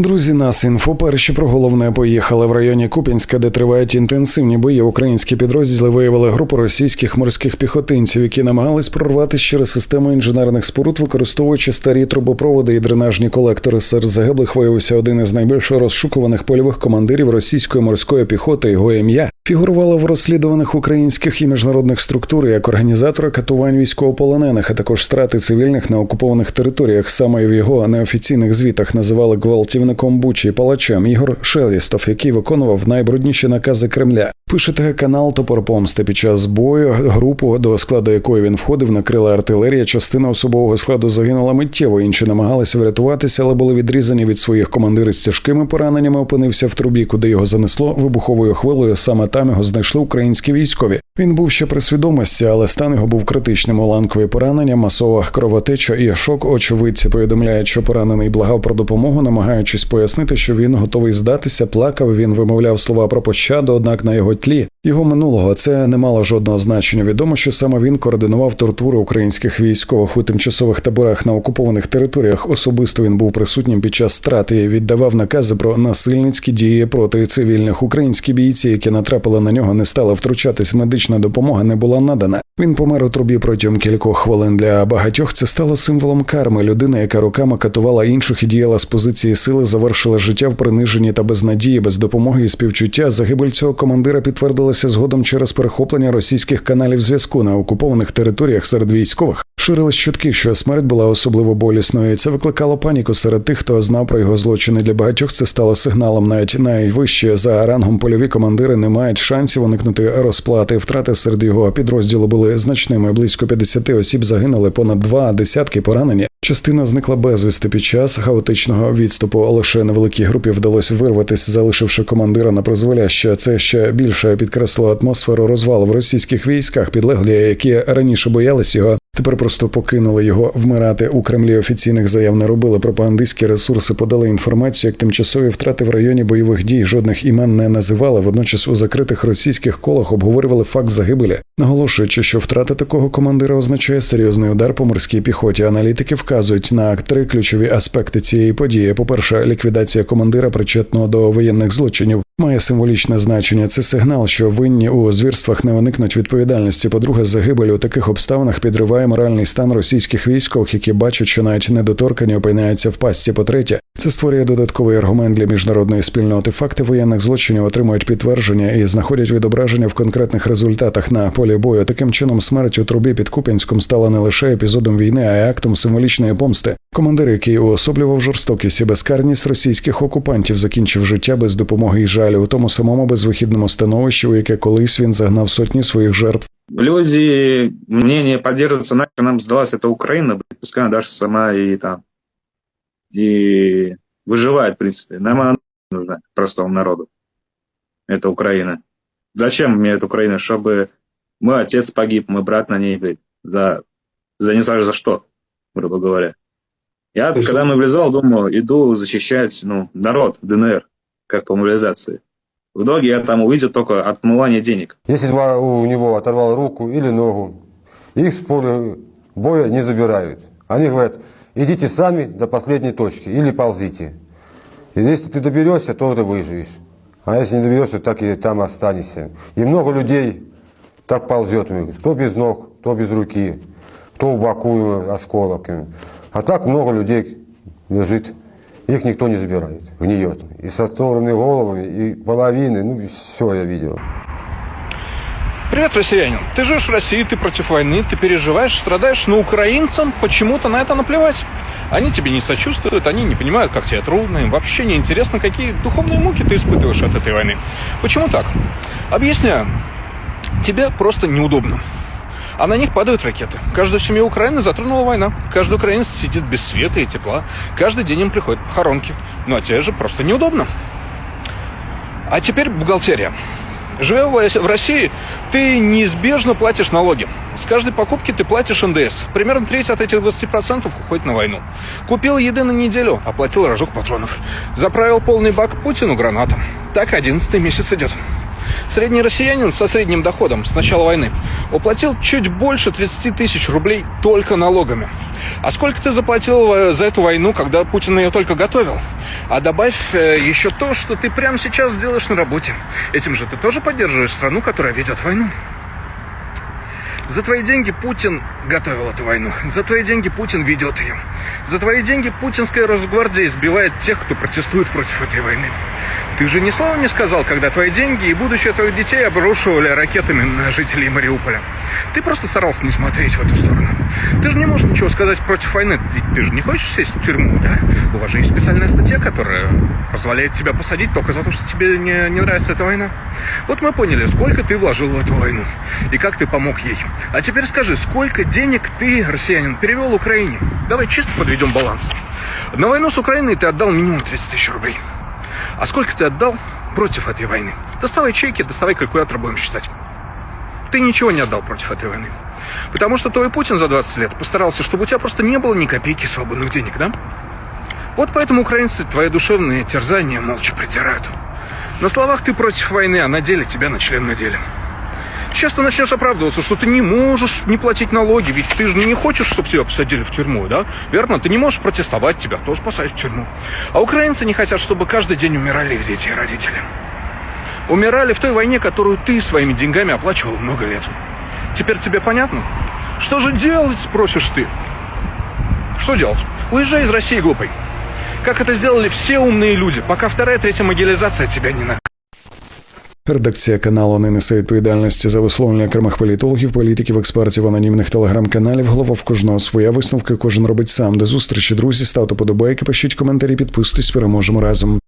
Друзі, нас інфо перші про головне поїхали в районі Купінська, де тривають інтенсивні бої. Українські підрозділи виявили групу російських морських піхотинців, які намагались прорватися через систему інженерних споруд, використовуючи старі трубопроводи і дренажні колектори. Серед загиблих виявився один із найбільш розшукуваних польових командирів російської морської піхоти. Його ім'я фігурувало в розслідуваних українських і міжнародних структур як організатора катувань військовополонених, а також страти цивільних на окупованих територіях. Саме в його неофіційних звітах називали гвалтівником Бучі палачем Ігор Шелістов, який виконував найбрудніші накази Кремля. Пише ТГ канал Топор Помсти. Під час бою групу, до складу якої він входив, накрила артилерія. Частина особового складу загинула миттєво. Інші намагалися врятуватися, але були відрізані від своїх командирів з тяжкими пораненнями. Опинився в трубі, куди його занесло вибуховою хвилею. Саме там його знайшли українські військові. Він був ще при свідомості, але стан його був критичним. Уламкові поранення, масова кровотеча і шок. Очевидці повідомляють, що поранений благав про допомогу, намагаючись пояснити, що він готовий здатися. Плакав. Він вимовляв слова про пощаду, однак на його тлі його минулого це не мало жодного значення. Відомо, що саме він координував тортури українських військових у тимчасових таборах на окупованих територіях. Особисто він був присутнім під час страти і віддавав накази про насильницькі дії проти цивільних. Українські бійці, які натрапили на нього, не стали втручатись. Медична допомога не була надана. Він помер у трубі протягом кількох хвилин. Для багатьох це стало символом карми. Людина, яка роками катувала інших і діяла з позиції сили, завершила життя в приниженні та без надії, без допомоги і співчуття. Загибель цього командира підтвердилася згодом через перехоплення російських каналів зв'язку на окупованих територіях серед військових. Ширились чутки, що смерть була особливо болісною, і це викликало паніку серед тих, хто знав про його злочини. Для багатьох це стало сигналом. Навіть найвище за рангом польові командири не мають шансів уникнути розплати. Втрати серед його підрозділу були значними. Близько 50 осіб загинули, понад два десятки поранені. Частина зникла безвісти під час хаотичного відступу. Лише невеликій групі вдалося вирватися, залишивши командира на призволяще. Це ще більше підкреслило атмосферу розвалу в російських військах. Підлеглі, які раніше боялись його, тепер просто покинули його вмирати. У Кремлі офіційних заяв не робили. Пропагандистські ресурси подали інформацію, як тимчасові втрати в районі бойових дій. Жодних імен не називали. Водночас у закритих російських колах обговорювали факт загибелі, наголошуючи, що втрата такого командира означає серйозний удар по морській піхоті. Аналітики вказують на три ключові аспекти цієї події. По перше, ліквідація командира, причетного до воєнних злочинів. Має символічне значення. Це сигнал, що винні у звірствах не уникнуть відповідальності. По-друге, загибель у таких обставинах підриває моральний стан російських військових, які бачать, що навіть недоторкані опиняються в пастці. По-третє, це створює додатковий аргумент для міжнародної спільноти. Факти воєнних злочинів отримують підтвердження і знаходять відображення в конкретних результатах на полі бою. Таким чином, смерть у трубі під Куп'янськом стала не лише епізодом війни, а й актом символічної помсти. Командир, який уособлював жорстокість і безкарність російських окупантів, закінчив життя без допомоги і жалю у тому самому безвихідному становищі, у яке колись він загнав сотні своїх жертв. Люди мнение поддерживаются, нахер нам сдалась эта Украина, пускай она дальше сама и там, и выживает, в принципе. Нам она нужна, простому народу. Это Украина. Зачем мне эта Украина? Чтобы мой отец погиб, мой брат на ней, блядь, за, за не знаю за что, грубо говоря. Я, когда мобилизовал, думал, иду защищать, ну, народ, ДНР, как по мобилизации. В итоге я там увидел только отмывание денег. Если у него оторвал руку или ногу, их с поля боя не забирают. Они говорят, идите сами до последней точки или ползите. И если ты доберешься, то ты выживешь. А если не доберешься, так и там останешься. И много людей так ползет. Кто без ног, кто без руки, кто в боку осколок. А так много людей лежит. Их никто не забирает, гниет. И с оторванными головами, и половины, ну все я видел. Привет, россиянин. Ты живешь в России, ты против войны, ты переживаешь, страдаешь, но украинцам почему-то на это наплевать. Они тебе не сочувствуют, они не понимают, как тебе трудно, им вообще не интересно, какие духовные муки ты испытываешь от этой войны. Почему так? Объясняю. Тебе просто неудобно. А на них падают ракеты. Каждую семью Украины затронула война. Каждый украинец сидит без света и тепла. Каждый день им приходят похоронки. Ну а тебе же просто неудобно. А теперь бухгалтерия. Живя в России, ты неизбежно платишь налоги. С каждой покупки ты платишь НДС. Примерно треть от этих 20% уходит на войну. Купил еды на неделю, оплатил рожок патронов. Заправил полный бак Путину гранатом. Так 11 месяц идет. Средний россиянин со средним доходом с начала войны уплатил чуть больше 30 тысяч рублей только налогами. А сколько ты заплатил э, за эту войну, когда Путин ее только готовил? А добавь э, еще то, что ты прямо сейчас делаешь на работе. Этим же ты тоже поддерживаешь страну, которая ведет войну. За твои деньги Путин готовил эту войну. За твои деньги Путин ведет ее. За твои деньги путинская Росгвардия избивает тех, кто протестует против этой войны. Ты же ни слова не сказал, когда твои деньги и будущее твоих детей обрушивали ракетами на жителей Мариуполя. Ты просто старался не смотреть в эту сторону. Ты же не можешь ничего сказать против войны. Ведь ты же не хочешь сесть в тюрьму, да? У вас же есть специальная статья, которая позволяет тебя посадить только за то, что тебе не, не нравится эта война. Вот мы поняли, сколько ты вложил в эту войну и как ты помог ей. А теперь скажи, сколько денег ты, россиянин, перевел Украине? Давай чисто подведем баланс. На войну с Украиной ты отдал минимум 30 тысяч рублей. А сколько ты отдал против этой войны? Доставай чеки, доставай калькулятор, будем считать. Ты ничего не отдал против этой войны. Потому что твой Путин за 20 лет постарался, чтобы у тебя просто не было ни копейки свободных денег, да? Вот поэтому украинцы твои душевные терзания молча притирают. На словах ты против войны, а на деле тебя на член надели. Сейчас ты начнешь оправдываться, что ты не можешь не платить налоги, ведь ты же не хочешь, чтобы тебя посадили в тюрьму, да? Верно? Ты не можешь протестовать, тебя тоже посадят в тюрьму. А украинцы не хотят, чтобы каждый день умирали их дети и родители. Умирали в той войне, которую ты своими деньгами оплачивал много лет. Теперь тебе понятно? Что же делать, спросишь ты? Что делать? Уезжай из России, глупый. Как это сделали все умные люди, пока вторая, третья могилизация тебя не накажет. Редакція каналу не несе відповідальності за висловлення окремих політологів, політиків, експертів, анонімних телеграм-каналів. Голова в кожного своя висновка. Кожен робить сам. До зустрічі, друзі. Ставте подобайки, пишіть коментарі, підписуйтесь. Переможемо разом.